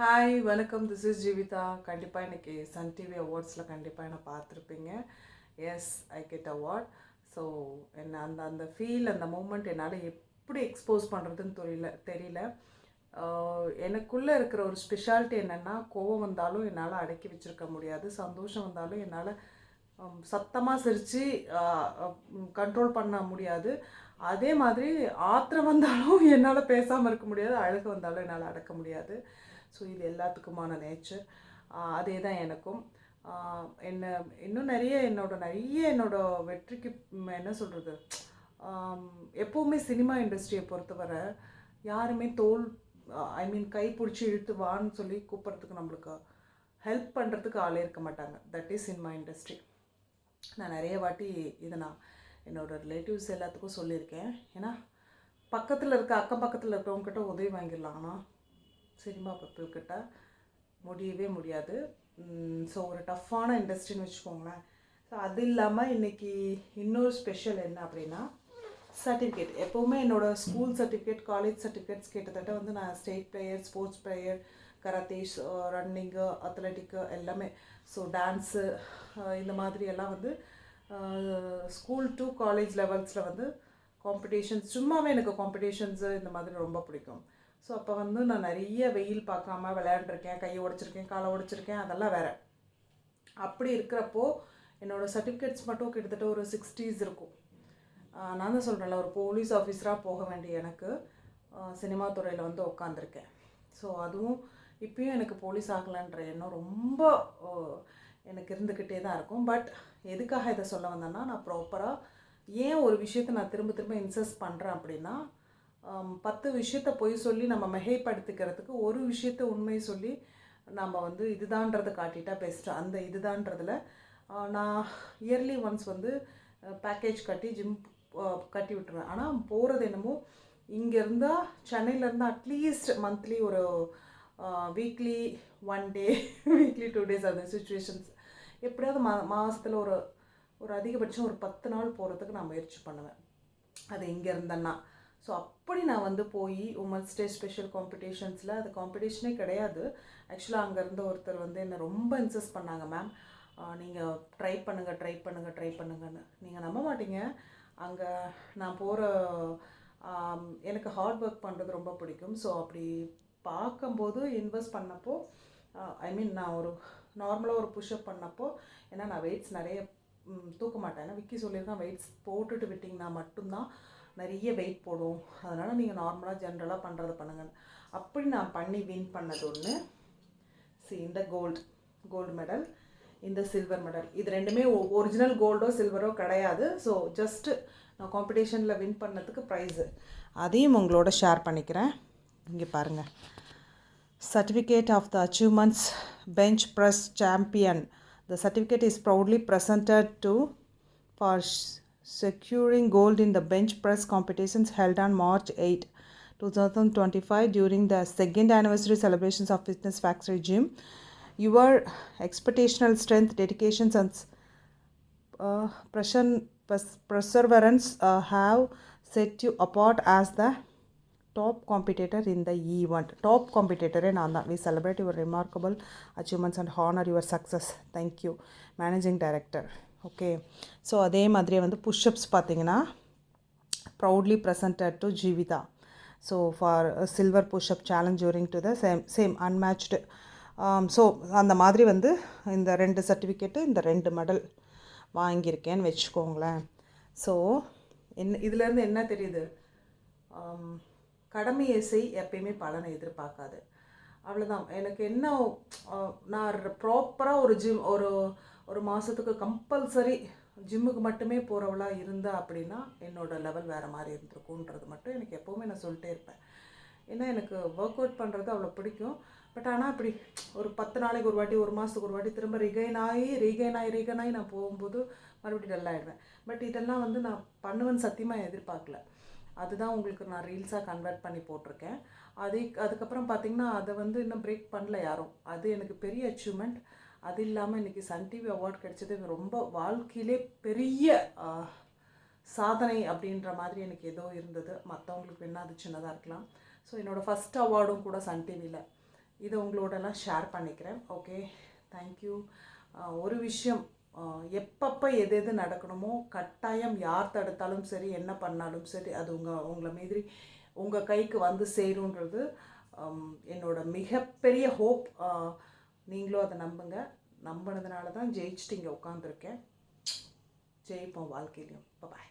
Hi வணக்கம். This is Jeevitha கண்டிப்பாக இன்றைக்கி சன் டிவி அவார்ட்ஸில் கண்டிப்பாக என்னை பார்த்துருப்பீங்க. Yes I get award so என்ன அந்த அந்த ஃபீல் அந்த மூமெண்ட் என்னால் எப்படி எக்ஸ்போஸ் பண்ணுறதுன்னு தெரியல தெரியல. எனக்குள்ளே இருக்கிற ஒரு ஸ்பெஷாலிட்டி என்னென்னா கோவம் வந்தாலும் என்னால் அடக்கி வச்சிருக்க முடியாது. சந்தோஷம் வந்தாலும் என்னால் சத்தமாக சிரித்து கண்ட்ரோல் பண்ண முடியாது. அதே மாதிரி ஆத்திரம் வந்தாலும் என்னால் பேசாமல் இருக்க முடியாது. அழகு வந்தாலும் என்னால் அடக்க முடியாது. ஸோ இது எல்லாத்துக்குமான நேச்சர் அதே தான் எனக்கும். என்ன இன்னும் நிறைய என்னோட நிறைய என்னோட வெற்றிக்கு என்ன சொல்கிறது எப்போவுமே சினிமா இண்டஸ்ட்ரியை பொறுத்தவரை யாருமே தோல் ஐ மீன் கை பிடிச்சி இழுத்து வான்னு சொல்லி கூப்பிட்றதுக்கு நம்மளுக்கு ஹெல்ப் பண்ணுறதுக்கு ஆளே இருக்க மாட்டாங்க. தட் இஸ் சினிமா இண்டஸ்ட்ரி நான் நிறைய வாட்டி இதை நான் என்னோடய ரிலேட்டிவ்ஸ் எல்லாத்துக்கும் சொல்லியிருக்கேன். ஏன்னா பக்கத்தில் இருக்க அக்கம் பக்கத்தில் இருக்கிறவங்ககிட்ட உதவி வாங்கிடலாம். ஆனால் சினிமா பீப்புள்கிட்ட முடியவே முடியாது. ஸோ ஒரு டஃப்பான இண்டஸ்ட்ரின்னு வச்சுக்கோங்களேன். ஸோ அது இல்லாமல் இன்னைக்கு இன்னொரு ஸ்பெஷல் என்ன அப்படின்னா சர்டிஃபிகேட் எப்போவுமே என்னோட ஸ்கூல் சர்டிஃபிகேட் காலேஜ் சர்டிஃபிகேட்ஸ் கிட்டத்தட்ட வந்து நான் state player sports player karates running athletic எல்லாமே. ஸோ டான்ஸு இந்த மாதிரி எல்லாம் வந்து ஸ்கூல் டு காலேஜ் லெவல்ஸில் வந்து காம்படிஷன்ஸ் சும்மாவே எனக்கு காம்படிஷன்ஸு இந்த மாதிரி ரொம்ப பிடிக்கும். ஸோ அப்போ வந்து நான் நிறைய வெயில் பார்க்காம விளையாண்டுருக்கேன் கையை உடச்சிருக்கேன் காலை உடைச்சிருக்கேன் அதெல்லாம் வேற. அப்படி இருக்கிறப்போ என்னோடய சர்டிஃபிகேட்ஸ் மட்டும் கிட்டத்தட்ட ஒரு சிக்ஸ்டீஸ் இருக்கும். நான் தான் சொல்கிறேன்ல ஒரு போலீஸ் ஆஃபீஸராக போக வேண்டிய எனக்கு சினிமா துறையில் வந்து உட்காந்துருக்கேன் ஸோ அதுவும் இப்பயும் எனக்கு போலீஸ் ஆகலைன்ற எண்ணம் ரொம்ப எனக்கு இருந்துக்கிட்டே தான் இருக்கும். பட் எதுக்காக இதை சொல்ல வந்தேன்னா நான் ப்ராப்பராக ஏன் ஒரு விஷயத்தை நான் திரும்ப திரும்ப இன்சஸ்ட் பண்ணுறேன் அப்படின்னா பத்து விஷயத்த பொய் சொல்லி நம்ம மிகைப்படுத்திக்கிறதுக்கு ஒரு விஷயத்த உண்மை சொல்லி நம்ம வந்து இதுதான்றதை காட்டிட்டா பெஸ்ட்டு அந்த இதுதான்றதில் நான் இயர்லி ஒன்ஸ் வந்து பேக்கேஜ் கட்டி ஜிம் கட்டி விட்டுருவேன். ஆனால் போகிறது என்னமோ இங்கே இருந்தால் சென்னையிலேருந்து அட்லீஸ்ட் மந்த்லி ஒரு weekly one day weekly two days அந்த சுச்சுவேஷன்ஸ் எப்படியாவது மா மாதத்தில் ஒரு ஒரு அதிகபட்சம் ஒரு பத்து நாள் போகிறதுக்கு நான் முயற்சி பண்ணுவேன். அது இங்கே இருந்தேன்னா ஸோ அப்படி நான் வந்து போய் உமன்ஸ் டே ஸ்பெஷல் காம்படிஷன்ஸில் அது காம்படிஷனே கிடையாது. ஆக்சுவலாக அங்கேருந்து ஒருத்தர் வந்து என்னை ரொம்ப இன்சஸ்ட் பண்ணாங்க மேம் நீங்கள் ட்ரை பண்ணுங்கள் ட்ரை பண்ணுங்கள் ட்ரை பண்ணுங்கன்னு. நீங்கள் நம்ப மாட்டீங்க. அங்கே நான் போகிற எனக்கு ஹார்ட் ஒர்க் பண்ணுறது ரொம்ப பிடிக்கும். ஸோ அப்படி பார்க்கும்போது இன்வெஸ்ட் பண்ணப்போ ஐ மீன் நான் ஒரு நார்மலாக ஒரு புஷ்அப் பண்ணப்போ ஏன்னா நான் வெயிட்ஸ் நிறைய தூக்க மாட்டேன். ஏன்னா விக்கி சொல்லியிருக்கேன் வெயிட்ஸ் போட்டுட்டு விட்டிங்கன்னா மட்டும்தான் நிறைய வெயிட் போடும். அதனால் நீங்கள் நார்மலாக ஜென்ரலாக பண்ணுறதை பண்ணுங்கள் அப்படி நான் பண்ணி வின் பண்ணது ஒன்று சி இந்த கோல்டு கோல்டு மெடல் இந்த சில்வர் மெடல் இது ரெண்டுமே ஒரிஜினல் கோல்டோ சில்வரோ கிடையாது. ஸோ ஜஸ்ட்டு நான் காம்படிஷனில் வின் பண்ணதுக்கு ப்ரைஸு அதையும் உங்களோட ஷேர் பண்ணிக்கிறேன். இங்கே பாருங்கள் certificate of the achievements bench press champion the certificate is proudly presented to for securing gold in the bench press competitions held on March 8, 2025 during the second anniversary celebrations of Fitness Factory Gym. Your expectational strength, dedication, and uh, perseverance uh, have set you apart as the Top competitor in the event. Top competitor in Anna. We celebrate your remarkable achievements and honor your success. Thank you, Managing Director. Okay. So அதே மாதிரியே வந்து pushups பார்த்தீங்கன்னா proudly presented to Jeevitha so for silver pushup challenge during to the same same unmatched um, so அந்த மாதிரி வந்து இந்த ரெண்டு certificate இந்த ரெண்டு மெடல் வாங்கியிருக்கேன்னு வச்சுக்கோங்களேன். ஸோ என்ன இதுலேருந்து என்ன தெரியுது? Um, கடமையை செய் எப்பயுமே பலனை எதிர்பார்க்காது. அவ்வளோதான் எனக்கு என்ன uh, நான் ப்ராப்பராக ஒரு ஜிம் ஒரு ஒரு மாதத்துக்கு கம்பல்சரி ஜிம்முக்கு மட்டுமே போகிறவளாக இருந்தா அப்படின்னா என்னோட லெவல் வேறு மாதிரி இருந்திருக்குன்றது மட்டும் எனக்கு எப்போவுமே நான் சொல்லிட்டே இருப்பேன். ஏன்னா எனக்கு ஒர்க் அவுட் பண்ணுறது அவ்வளோ பிடிக்கும். பட் ஆனால் அப்படி ஒரு பத்து நாளைக்கு ஒரு வாட்டி ஒரு மாதத்துக்கு ஒரு வாட்டி திரும்ப ரிகைன் ஆகி ரீகைன் ஆகி ரீகைன் ஆகி நான் போகும்போது மறுபடியும் டல் ஆகிடுவேன் பட் இதெல்லாம் வந்து நான் பண்ணுவேன்னு சத்தியமாக எதிர்பார்க்கல. அதுதான் உங்களுக்கு நான் ரீல்ஸாக கன்வெர்ட் பண்ணி போட்டிருக்கேன். அதே அதுக்கப்புறம் பார்த்திங்கன்னா அதை வந்து இன்னும் பிரேக் பண்ணல யாரும். அது எனக்கு பெரிய அச்சீவ்மெண்ட் அது இல்லாமல் இன்றைக்கி சன் டிவி அவார்ட் கிடைச்சது. எனக்கு ரொம்ப வாழ்க்கையிலே பெரிய சாதனை அப்படின்ற மாதிரி எனக்கு ஏதோ இருந்தது. மற்றவங்களுக்கு வேணால் அது சின்னதாக இருக்கலாம். ஸோ என்னோடய ஃபஸ்ட் அவார்டும் கூட சன் டிவியில் இதை உங்களோடலாம் ஷேர் பண்ணிக்கிறேன். ஓகே தேங்க்யூ ஒரு விஷயம் எப்பப்போ எது எது நடக்கணுமோ கட்டாயம் யார் தடுத்தாலும் சரி என்ன பண்ணாலும் சரி அது உங்கள் உங்களை மாதிரி உங்கள் கைக்கு வந்து சேருன்றது என்னோடய என்னோட மிகப்பெரிய ஹோப் நீங்களும் அதை நம்புங்க. நம்பினதுனால தான் ஜெயிச்சுட்டு இங்கே உட்காந்துருக்கேன் ஜெயிப்போம் வாழ்க்கையிலையும். பாய்